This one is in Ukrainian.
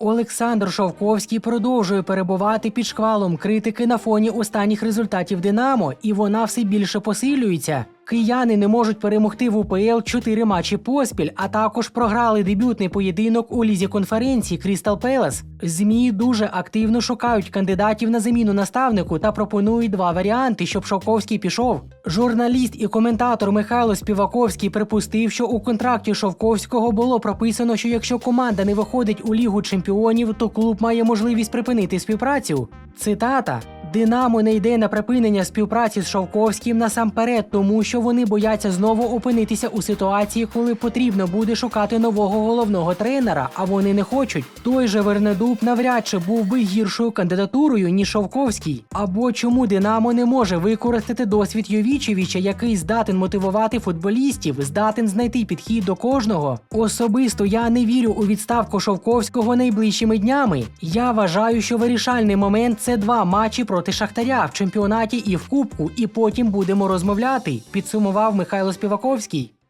Олександр Шовковський продовжує перебувати під шквалом критики на фоні останніх результатів Динамо, і вона все більше посилюється. Кияни не можуть перемогти в УПЛ чотири матчі поспіль, а також програли дебютний поєдинок у лізі конференції Крістал Пелес. Змі дуже активно шукають кандидатів на заміну наставнику та пропонують два варіанти, щоб Шовковський пішов. Журналіст і коментатор Михайло Співаковський припустив, що у контракті Шовковського було прописано, що якщо команда не виходить у лігу чемпіонів, то клуб має можливість припинити співпрацю. Цитата. Динамо не йде на припинення співпраці з Шовковським насамперед, тому що вони бояться знову опинитися у ситуації, коли потрібно буде шукати нового головного тренера, а вони не хочуть. Той же Вернедуб навряд чи був би гіршою кандидатурою, ніж Шовковський. Або чому Динамо не може використати досвід Йовічевича, який здатен мотивувати футболістів, здатен знайти підхід до кожного. Особисто я не вірю у відставку Шовковського найближчими днями. Я вважаю, що вирішальний момент це два матчі проти Шахтаря в чемпіонаті і в Кубку, і потім будемо розмовляти. Підсумував Михайло Співаковський.